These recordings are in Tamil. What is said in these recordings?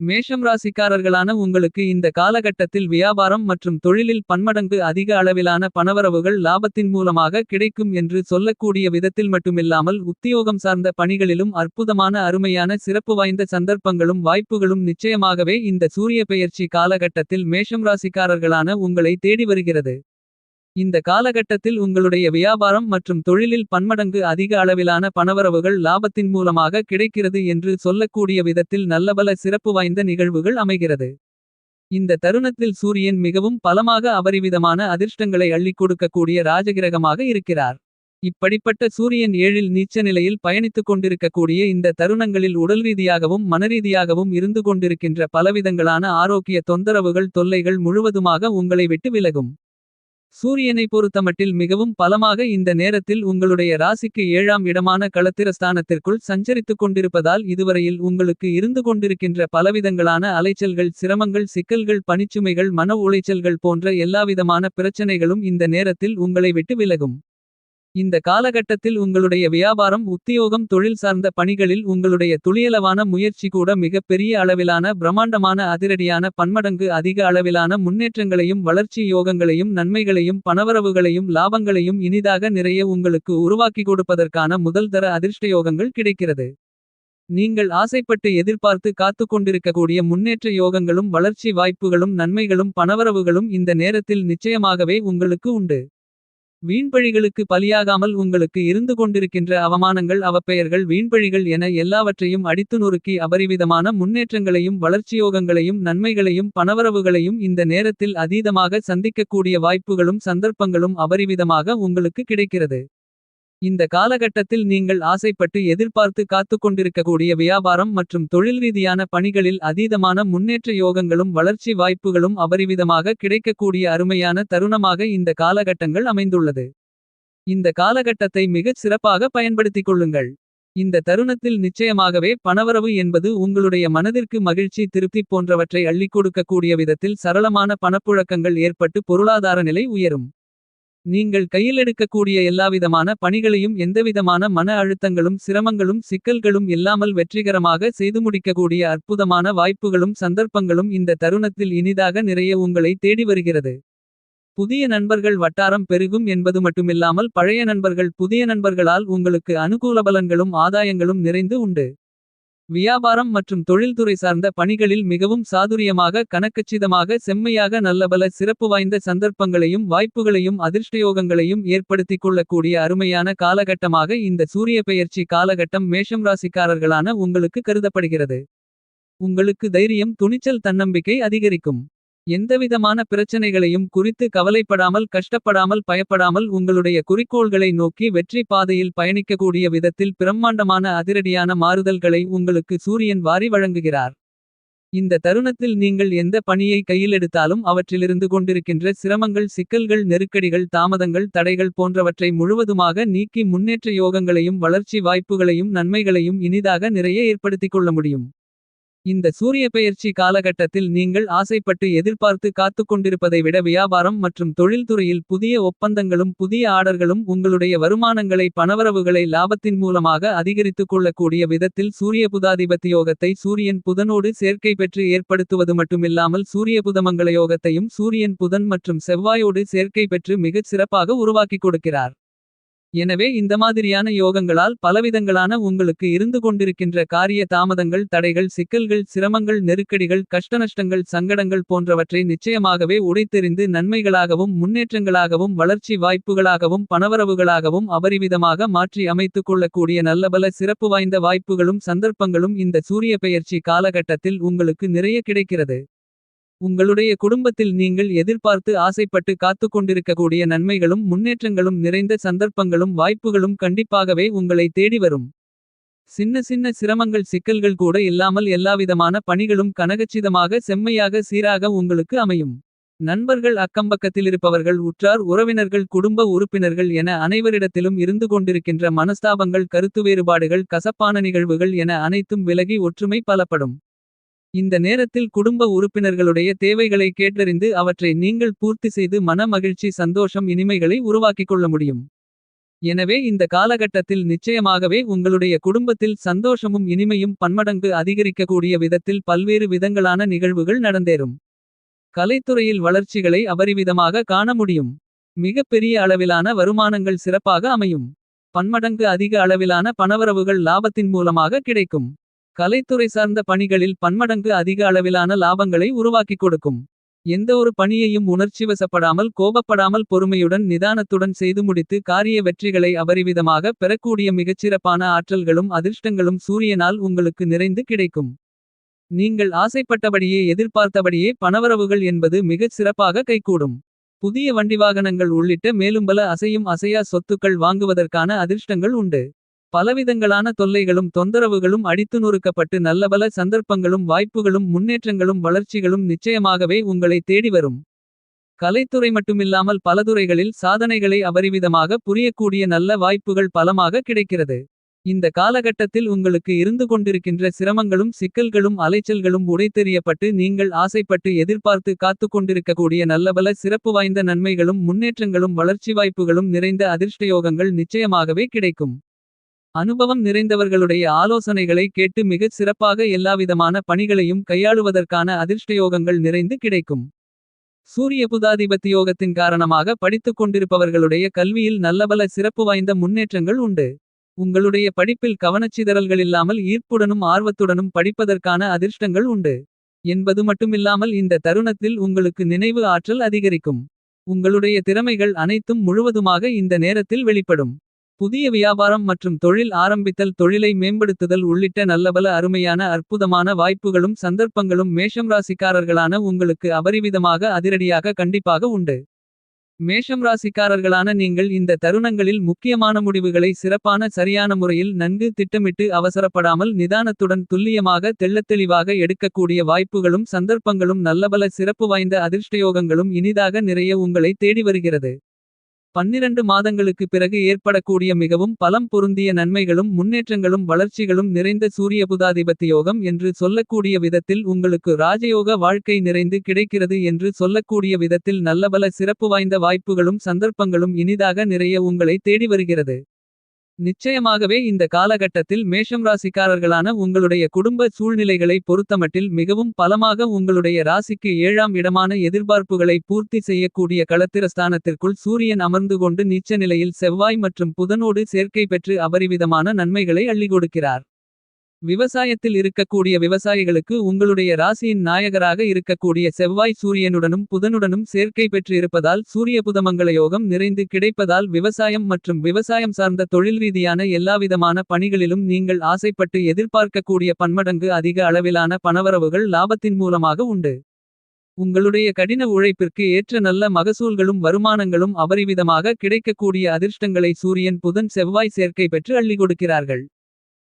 மேஷம் ராசிக்காரர்களான உங்களுக்கு இந்த காலகட்டத்தில் வியாபாரம் மற்றும் தொழிலில் பன்மடங்கு அதிக அளவிலான பணவரவுகள் லாபத்தின் மூலமாக கிடைக்கும் என்று சொல்லக்கூடிய விதத்தில் மட்டுமில்லாமல் உத்தியோகம் சார்ந்த பணிகளிலும் அற்புதமான அருமையான சிறப்பு வாய்ந்த சந்தர்ப்பங்களும் வாய்ப்புகளும் நிச்சயமாகவே இந்த சூரிய பெயர்ச்சி காலகட்டத்தில் மேஷம் ராசிக்காரர்களான உங்களை தேடி வருகிறது. இந்த காலகட்டத்தில் உங்களுடைய வியாபாரம் மற்றும் தொழிலில் பன்மடங்கு அதிக அளவிலான பணவரவுகள் லாபத்தின் மூலமாக கிடைக்கிறது என்று சொல்லக்கூடிய விதத்தில் நல்லபல சிறப்பு வாய்ந்த நிகழ்வுகள் அமைகிறது. இந்த தருணத்தில் சூரியன் மிகவும் பலமாக அபரிவிதமான அதிர்ஷ்டங்களை அள்ளிக் கொடுக்கக்கூடிய ராஜகிரகமாக இருக்கிறார். இப்படிப்பட்ட சூரியன் ஏழில் நீச்ச நிலையில் பயணித்துக் கொண்டிருக்கக்கூடிய இந்த தருணங்களில் உடல் ரீதியாகவும் மனரீதியாகவும் இருந்து கொண்டிருக்கின்ற பலவிதங்களான ஆரோக்கிய தொந்தரவுகள் தொல்லைகள் முழுவதுமாக உங்களை விட்டு விலகும். சூரியனை பொறுத்தமட்டில் மிகவும் பலமாக இந்த நேரத்தில் உங்களுடைய ராசிக்கு ஏழாம் இடமான களத்திரஸ்தானத்திற்குள் சஞ்சரித்துக் கொண்டிருப்பதால் இதுவரையில் உங்களுக்கு இருந்து கொண்டிருக்கின்ற பலவிதங்களான அலைச்சல்கள் சிரமங்கள் சிக்கல்கள் பணிச்சுமைகள் மன உளைச்சல்கள் போன்ற எல்லாவிதமான பிரச்சனைகளும் இந்த நேரத்தில் உங்களை விட்டு விலகும். இந்த காலகட்டத்தில் உங்களுடைய வியாபாரம் உத்தியோகம் தொழில் சார்ந்த பணிகளில் உங்களுடைய துளியளவான முயற்சி கூட மிகப்பெரிய அளவிலான பிரமாண்டமான அதிரடியான பன்மடங்கு அதிக அளவிலான முன்னேற்றங்களையும் வளர்ச்சி யோகங்களையும் நன்மைகளையும் பணவரவுகளையும் லாபங்களையும் இனிதாக நிறைய உங்களுக்கு உருவாக்கி கொடுப்பதற்கான முதல்தர அதிர்ஷ்டயோகங்கள் கிடைக்கிறது. நீங்கள் ஆசைப்பட்டு எதிர்பார்த்து காத்துக் கொண்டிருக்கக்கூடிய முன்னேற்ற யோகங்களும் வளர்ச்சி வாய்ப்புகளும் நன்மைகளும் பணவரவுகளும் இந்த நேரத்தில் நிச்சயமாகவே உங்களுக்கு உண்டு. வீண்பழிகளுக்கு பலியாகாமல் உங்களுக்கு இருந்து கொண்டிருக்கின்ற அவமானங்கள் அவப்பெயர்கள் வீண்பழிகள் என எல்லாவற்றையும் அடித்து நொறுக்கி அபரிவிதமான முன்னேற்றங்களையும் வளர்ச்சியோகங்களையும் நன்மைகளையும் பணவரவுகளையும் இந்த நேரத்தில் அதீதமாக சந்திக்கக்கூடிய வாய்ப்புகளும் சந்தர்ப்பங்களும் அபரிவிதமாக உங்களுக்கு கிடைக்கிறது. இந்த காலகட்டத்தில் நீங்கள் ஆசைப்பட்டு எதிர்பார்த்து காத்துக்கொண்டிருக்கக்கூடிய வியாபாரம் மற்றும் தொழில் ரீதியான பணிகளில் அதீதமான முன்னேற்ற யோகங்களும் வளர்ச்சி வாய்ப்புகளும் அபரிவிதமாக கிடைக்கக்கூடிய அருமையான தருணமாக இந்த காலகட்டங்கள் அமைந்துள்ளது. இந்த காலகட்டத்தை மிகச் சிறப்பாக பயன்படுத்திக் கொள்ளுங்கள். இந்த தருணத்தில் நிச்சயமாகவே பணவரவு என்பது உங்களுடைய மனதிற்கு மகிழ்ச்சி திருப்தி போன்றவற்றை அள்ளிக் கொடுக்கக்கூடிய விதத்தில் சரளமான பணப்புழக்கங்கள் ஏற்பட்டு பொருளாதார நிலை உயரும். நீங்கள் கையிலெடுக்கக்கூடிய எல்லாவிதமான பணிகளையும் எந்தவிதமான மன அழுத்தங்களும் சிரமங்களும் சிக்கல்களும் இல்லாமல் வெற்றிகரமாக செய்து முடிக்கக்கூடிய அற்புதமான வாய்ப்புகளும் சந்தர்ப்பங்களும் இந்த தருணத்தில் இனிதாக நிறைய உங்களை தேடி வருகிறது. புதிய நண்பர்கள் வட்டாரம் பெருகும் என்பது மட்டுமில்லாமல் பழைய நண்பர்கள் புதிய நண்பர்களால் உங்களுக்கு அனுகூலபலன்களும் ஆதாயங்களும் நிறைந்து உண்டு. வியாபாரம் மற்றும் தொழில்துறை சார்ந்த பணிகளில் மிகவும் சாதுரியமாக கனக்கச்சிதமாக செம்மையாக நல்லபல சிறப்பு வாய்ந்த சந்தர்ப்பங்களையும் வாய்ப்புகளையும் அதிர்ஷ்டயோகங்களையும் ஏற்படுத்திக் கொள்ளக்கூடிய அருமையான காலகட்டமாக இந்த சூரிய பெயர்ச்சி காலகட்டம் மேஷம் ராசிக்காரர்களான உங்களுக்கு கருதப்படுகிறது. உங்களுக்கு தைரியம் துணிச்சல் தன்னம்பிக்கை அதிகரிக்கும். எந்தவிதமான பிரச்சனைகளையும் குறித்து கவலைப்படாமல் கஷ்டப்படாமல் பயப்படாமல் உங்களுடைய குறிக்கோள்களை நோக்கி வெற்றி பாதையில் பயணிக்கக்கூடிய விதத்தில் பிரம்மாண்டமான அதிரடியான மாறுதல்களை உங்களுக்கு சூரியன் வாரி வழங்குகிறார். இந்த தருணத்தில் நீங்கள் எந்த பணியை கையிலெடுத்தாலும் அவற்றிலிருந்து கொண்டிருக்கின்ற சிரமங்கள் சிக்கல்கள் நெருக்கடிகள் தாமதங்கள் தடைகள் போன்றவற்றை முழுவதுமாக நீக்கி முன்னேற்ற யோகங்களையும் வளர்ச்சி வாய்ப்புகளையும் நன்மைகளையும் இனிதாக நிறைய ஏற்படுத்திக் கொள்ள முடியும். இந்த சூரிய பெயர்ச்சி காலகட்டத்தில் நீங்கள் ஆசைப்பட்டு எதிர்பார்த்து காத்துக் கொண்டிருப்பதை விட வியாபாரம் மற்றும் தொழில்துறையில் புதிய ஒப்பந்தங்களும் புதிய ஆர்டர்களும் உங்களுடைய வருமானங்களை பணவரவுகளை லாபத்தின் மூலமாக அதிகரித்துக் கொள்ளக்கூடிய விதத்தில் சூரிய புதாதிபத்தியோகத்தை சூரியன் புதனோடு சேர்க்கை பெற்று ஏற்படுத்துவது மட்டுமில்லாமல் சூரிய புதமங்கள யோகத்தையும் சூரியன் புதன் மற்றும் செவ்வாயோடு சேர்க்கை பெற்று மிகச் சிறப்பாக உருவாக்கிக் கொடுக்கிறார். எனவே இந்த மாதிரியான யோகங்களால் பலவிதங்களான உங்களுக்கு இருந்து கொண்டிருக்கின்ற காரிய தாமதங்கள் தடைகள் சிக்கல்கள் சிரமங்கள் நெருக்கடிகள் கஷ்டநஷ்டங்கள் சங்கடங்கள் போன்றவற்றை நிச்சயமாகவே உடைத்தெறிந்து நன்மைகளாகவும் முன்னேற்றங்களாகவும் வளர்ச்சி வாய்ப்புகளாகவும் பணவரவுகளாகவும் அபரிவிதமாக மாற்றி அமைத்துக் கொள்ளக்கூடிய நல்லபல சிறப்பு வாய்ந்த வாய்ப்புகளும் சந்தர்ப்பங்களும் இந்த சூரிய பெயர்ச்சி காலகட்டத்தில் உங்களுக்கு நிறைய கிடைக்கிறது. உங்களுடைய குடும்பத்தில் நீங்கள் எதிர்பார்த்து ஆசைப்பட்டு காத்துக் கொண்டிருக்கக்கூடிய நன்மைகளும் முன்னேற்றங்களும் நிறைந்த சந்தர்ப்பங்களும் வாய்ப்புகளும் கண்டிப்பாகவே உங்களை தேடி வரும். சின்ன சின்ன சிரமங்கள் சிக்கல்கள் கூட இல்லாமல் எல்லாவிதமான பணிகளும் கனகச்சிதமாக செம்மையாக சீராக உங்களுக்கு அமையும். நண்பர்கள் அக்கம்பக்கத்திலிருப்பவர்கள் உற்றார் உறவினர்கள் குடும்ப உறுப்பினர்கள் என அனைவரிடத்திலும் இருந்து கொண்டிருக்கின்ற மனஸ்தாபங்கள் கருத்து வேறுபாடுகள் கசப்பான நிகழ்வுகள் என அனைத்தும் விலகி ஒற்றுமை பலப்படும். இந்த நேரத்தில் குடும்ப உறுப்பினர்களுடைய தேவைகளை கேட்டறிந்து அவற்றை நீங்கள் பூர்த்தி செய்து மன மகிழ்ச்சி சந்தோஷம் இனிமைகளை உருவாக்கிக் கொள்ள முடியும். எனவே இந்த காலகட்டத்தில் நிச்சயமாகவே உங்களுடைய குடும்பத்தில் சந்தோஷமும் இனிமையும் பன்மடங்கு அதிகரிக்கக்கூடிய விதத்தில் பல்வேறு விதங்களான நிகழ்வுகள் நடந்தேறும். கலைத்துறையில் வளர்ச்சிகளை அபரிவிதமாக காண முடியும். மிகப்பெரிய அளவிலான வருமானங்கள் சிறப்பாக அமையும். பன்மடங்கு அதிக அளவிலான பணவரவுகள் லாபத்தின் மூலமாக கிடைக்கும். கலைத்துறை சார்ந்த பணிகளில் பன்மடங்கு அதிக அளவிலான லாபங்களை உருவாக்கிக் கொடுக்கும். எந்த ஒரு பணியையும் உணர்ச்சிவசப்படாமல் கோபப்படாமல் பொறுமையுடன் நிதானத்துடன் செய்து முடித்து காரிய வெற்றிகளை அபரிவிதமாக பெறக்கூடிய மிகச்சிறப்பான ஆற்றல்களும் அதிர்ஷ்டங்களும் சூரியனால் உங்களுக்கு நிறைந்து கிடைக்கும். நீங்கள் ஆசைப்பட்டபடியே எதிர்பார்த்தபடியே பணவரவுகள் என்பது மிகச் சிறப்பாக கைகூடும். புதிய வண்டி வாகனங்கள் உள்ளிட்ட மேலும் பல அசையும் அசையா சொத்துக்கள் வாங்குவதற்கான அதிர்ஷ்டங்கள் உண்டு. பலவிதங்களான தொல்லைகளும் தொந்தரவுகளும் அடித்து நொறுக்கப்பட்டு நல்லபல சந்தர்ப்பங்களும் வாய்ப்புகளும் முன்னேற்றங்களும் வளர்ச்சிகளும் நிச்சயமாகவே உங்களை தேடி வரும். கலைத்துறை மட்டுமில்லாமல் பலதுறைகளில் சாதனைகளை அபரிவிதமாக புரியக்கூடிய நல்ல வாய்ப்புகள் பலமாக கிடைக்கிறது. இந்த காலகட்டத்தில் உங்களுக்கு இருந்து கொண்டிருக்கின்ற சிரமங்களும் சிக்கல்களும் அலைச்சல்களும் உடைத்தெறியப்பட்டு நீங்கள் ஆசைப்பட்டு எதிர்பார்த்து காத்துக் கொண்டிருக்கக்கூடிய நல்லபல சிறப்பு வாய்ந்த நன்மைகளும் முன்னேற்றங்களும் வளர்ச்சி வாய்ப்புகளும் நிறைந்த அதிர்ஷ்டயோகங்கள் நிச்சயமாகவே கிடைக்கும். அனுபவம் நிறைந்தவர்களுடைய ஆலோசனைகளை கேட்டு மிகச் சிறப்பாக எல்லாவிதமான பணிகளையும் கையாளுவதற்கான அதிர்ஷ்டயோகங்கள் நிறைந்து கிடைக்கும். சூரிய புதாதிபத்தியோகத்தின் காரணமாக படித்துக் கொண்டிருப்பவர்களுடைய கல்வியில் நல்லபல சிறப்பு வாய்ந்த முன்னேற்றங்கள் உண்டு. உங்களுடைய படிப்பில் கவனச்சிதறல்கள் இல்லாமல் ஈர்ப்புடனும் ஆர்வத்துடனும் படிப்பதற்கான அதிர்ஷ்டங்கள் உண்டு. என்பது மட்டுமில்லாமல் இந்த தருணத்தில் உங்களுக்கு நினைவு ஆற்றல் அதிகரிக்கும். உங்களுடைய திறமைகள் அனைத்தும் முழுவதுமாக இந்த நேரத்தில் வெளிப்படும். புதிய வியாபாரம் மற்றும் தொழில் ஆரம்பித்தல் தொழிலை மேம்படுத்துதல் உள்ளிட்ட நல்லபல அருமையான அற்புதமான வாய்ப்புகளும் சந்தர்ப்பங்களும் மேஷம் ராசிக்காரர்களான உங்களுக்கு அபரிவிதமாக அதிரடியாக கண்டிப்பாக உண்டு. மேஷம் ராசிக்காரர்களான நீங்கள் இந்த தருணங்களில் முக்கியமான முடிவுகளை சிறப்பான சரியான முறையில் நன்கு திட்டமிட்டு அவசரப்படாமல் நிதானத்துடன் துல்லியமாக தெள்ளத்தெளிவாக எடுக்கக்கூடிய வாய்ப்புகளும் சந்தர்ப்பங்களும் நல்லபல சிறப்பு வாய்ந்த அதிர்ஷ்டயோகங்களும் இனிதாக நிறைய உங்களை தேடி வருகிறது. பன்னிரண்டு மாதங்களுக்கு பிறகு ஏற்படக்கூடிய மிகவும் பலம் பொருந்திய நன்மைகளும் முன்னேற்றங்களும் வளர்ச்சிகளும் நிறைந்த சூரிய புதாதிபத்தியோகம் என்று சொல்லக்கூடிய விதத்தில் உங்களுக்கு ராஜயோக வாழ்க்கை நிறைந்து கிடைக்கிறது என்று சொல்லக்கூடிய விதத்தில் நல்லபல சிறப்பு வாய்ந்த வாய்ப்புகளும் சந்தர்ப்பங்களும் இனிதாக நிறைய உங்களை தேடி வருகிறது. நிச்சயமாகவே இந்த காலகட்டத்தில் மேஷம் ராசிக்காரர்களான உங்களுடைய குடும்ப சூழ்நிலைகளை பொறுத்தமட்டில் மிகவும் பலமாக உங்களுடைய ராசிக்கு ஏழாம் இடமான எதிர்பார்ப்புகளை பூர்த்தி செய்யக்கூடிய களத்திரஸ்தானத்திற்குள் சூரியன் அமர்ந்து கொண்டு நீச்ச நிலையில் செவ்வாய் மற்றும் புதனோடு சேர்க்கை பெற்று அபரிவிதமான நன்மைகளை அள்ளி கொடுக்கிறார். விவசாயத்தில் இருக்கக்கூடிய விவசாயிகளுக்கு உங்களுடைய ராசியின் நாயகராக இருக்கக்கூடிய செவ்வாய் சூரியனுடனும் புதனுடனும் சேர்க்கை பெற்று இருப்பதால் சூரிய புதமங்கள யோகம் நிறைந்து கிடைப்பதால் விவசாயம் மற்றும் விவசாயம் சார்ந்த தொழில் ரீதியான எல்லாவிதமான பணிகளிலும் நீங்கள் ஆசைப்பட்டு எதிர்பார்க்கக்கூடிய பன்மடங்கு அதிக அளவிலான பணவரவுகள் லாபத்தின் மூலமாக உண்டு. உங்களுடைய கடின உழைப்பிற்கு ஏற்ற நல்ல மகசூல்களும் வருமானங்களும் அபரிவிதமாக கிடைக்கக்கூடிய அதிர்ஷ்டங்களை சூரியன் புதன் செவ்வாய் சேர்க்கை பெற்று அள்ளி கொடுக்கிறார்கள்.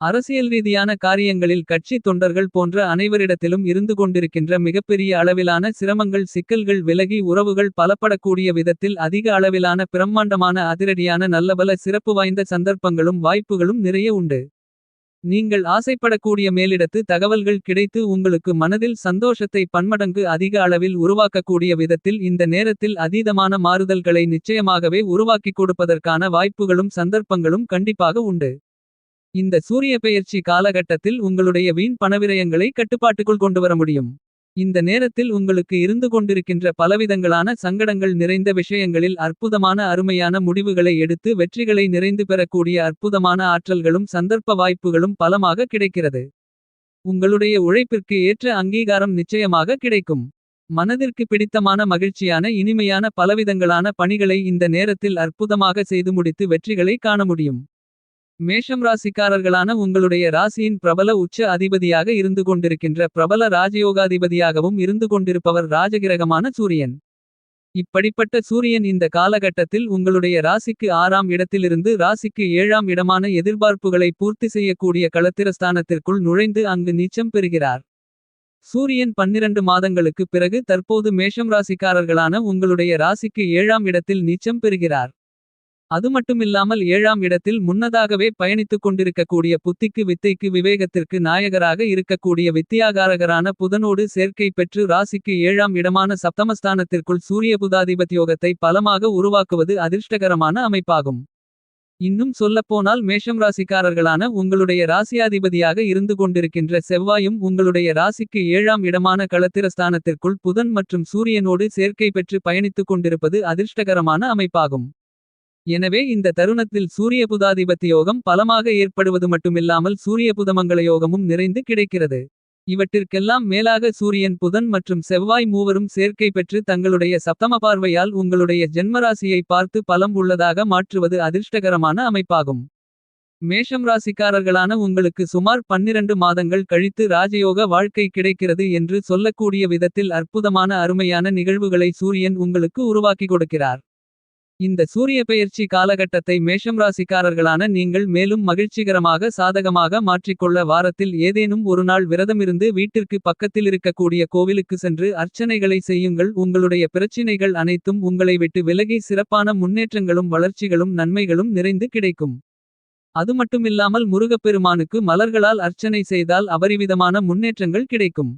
அரசியல் ரீதியான காரியங்களில் கட்சி தொண்டர்கள் போன்ற அனைவரிடத்திலும் இருந்து கொண்டிருக்கின்ற மிகப்பெரிய அளவிலான சிரமங்கள் சிக்கல்கள் விலகி உறவுகள் பலப்படக்கூடிய விதத்தில் அதிக அளவிலான பிரம்மாண்டமான அதிரடியான நல்லபல சிறப்பு வாய்ந்த சந்தர்ப்பங்களும் வாய்ப்புகளும் நிறைய உண்டு. நீங்கள் ஆசைப்படக்கூடிய மேலிடத்து தகவல்கள் கிடைத்து உங்களுக்கு மனதில் சந்தோஷத்தை பன்மடங்கு அதிக அளவில் உருவாக்கக்கூடிய விதத்தில் இந்த நேரத்தில் அதீதமான மாறுதல்களை நிச்சயமாகவே உருவாக்கிக் கொடுப்பதற்கான வாய்ப்புகளும் சந்தர்ப்பங்களும் கண்டிப்பாக உண்டு. இந்த சூரிய பெயர்ச்சி காலகட்டத்தில் உங்களுடைய வீண் பணவிரயங்களை கட்டுப்பாட்டுக்குள் கொண்டுவர முடியும். இந்த நேரத்தில் உங்களுக்கு இருந்து கொண்டிருக்கின்ற பலவிதங்களான சங்கடங்கள் நிறைந்த விஷயங்களில் அற்புதமான அருமையான முடிவுகளை எடுத்து வெற்றிகளை நிறைந்து பெறக்கூடிய அற்புதமான ஆற்றல்களும் சந்தர்ப்ப வாய்ப்புகளும் பலமாக கிடைக்கிறது. உங்களுடைய உழைப்பிற்கு ஏற்ற அங்கீகாரம் நிச்சயமாக கிடைக்கும். மனதிற்கு பிடித்தமான மகிழ்ச்சியான இனிமையான பலவிதங்களான பணிகளை இந்த நேரத்தில் அற்புதமாக செய்து முடித்து வெற்றிகளை காண முடியும். மேஷம் ராசிக்காரர்களான உங்களுடைய ராசியின் பிரபல உச்ச அதிபதியாக இருந்து கொண்டிருக்கின்ற பிரபல ராஜயோகாதிபதியாகவும் இருந்து கொண்டிருப்பவர் ராஜகிரகமான சூரியன். இப்படிப்பட்ட சூரியன் இந்த காலகட்டத்தில் உங்களுடைய ராசிக்கு ஆறாம் இடத்திலிருந்து ராசிக்கு ஏழாம் இடமான எதிர்பார்ப்புகளை பூர்த்தி செய்யக்கூடிய களத்திரஸ்தானத்திற்குள் நுழைந்து அங்கு நீச்சம் பெறுகிறார். சூரியன் 12 மாதங்களுக்குப் பிறகு தற்போது மேஷம் ராசிக்காரர்களான உங்களுடைய ராசிக்கு ஏழாம் இடத்தில் நீச்சம் பெறுகிறார். அதுமட்டுமில்லாமல் ஏழாம் இடத்தில் முன்னதாகவே பயணித்துக் கொண்டிருக்கக்கூடிய புத்திக்கு வித்தைக்கு விவேகத்திற்கு நாயகராக இருக்கக்கூடிய வித்தியாகாரகரான புதனோடு சேர்க்கை பெற்று ராசிக்கு ஏழாம் இடமான சப்தமஸ்தானத்திற்குள் சூரிய புதாதிபத்தியோகத்தை பலமாக உருவாக்குவது அதிர்ஷ்டகரமான அமைப்பாகும். இன்னும் சொல்லப்போனால் மேஷம் ராசிக்காரர்களான உங்களுடைய ராசியாதிபதியாக இருந்து கொண்டிருக்கின்ற செவ்வாயும் உங்களுடைய ராசிக்கு ஏழாம் இடமான களத்திரஸ்தானத்திற்குள் புதன் மற்றும் சூரியனோடு சேர்க்கை பெற்று பயணித்துக் கொண்டிருப்பது அதிர்ஷ்டகரமான அமைப்பாகும். எனவே இந்த தருணத்தில் சூரிய புதாதிபத்தியோகம் பலமாக ஏற்படுவது மட்டுமில்லாமல் சூரிய புதமங்கள யோகமும் நிறைந்து கிடைக்கிறது. இவற்றிற்கெல்லாம் மேலாக சூரியன் புதன் மற்றும் செவ்வாய் மூவரும் சேர்க்கை பெற்று தங்களுடைய சப்தம பார்வையால் உங்களுடைய ஜென்மராசியை பார்த்து பலம் உள்ளதாக மாற்றுவது அதிர்ஷ்டகரமான அமைப்பாகும். மேஷம் ராசிக்காரர்களான உங்களுக்கு சுமார் 12 மாதங்கள் கழித்து ராஜயோக வாழ்க்கை கிடைக்கிறது என்று சொல்லக்கூடிய விதத்தில் அற்புதமான அருமையான நிகழ்வுகளை சூரியன் உங்களுக்கு உருவாக்கி கொடுக்கிறார். இந்த சூரிய பெயர்ச்சி காலகட்டத்தை மேஷம் ராசிக்காரர்களான நீங்கள் மேலும் மகிழ்ச்சிகரமாக சாதகமாக மாற்றிக்கொள்ள வாரத்தில் ஏதேனும் ஒரு நாள் விரதமிருந்து வீட்டிற்கு பக்கத்திலிருக்கக்கூடிய கோவிலுக்கு சென்று அர்ச்சனைகளை செய்யுங்கள் உங்களுடைய பிரச்சினைகள் அனைத்தும் உங்களை விட்டு விலகி சிறப்பான முன்னேற்றங்களும் வளர்ச்சிகளும் நன்மைகளும் நிறைந்து கிடைக்கும். அது மட்டுமில்லாமல் முருகப்பெருமானுக்கு மலர்களால் அர்ச்சனை செய்தால் அபரிவிதமான முன்னேற்றங்கள் கிடைக்கும்.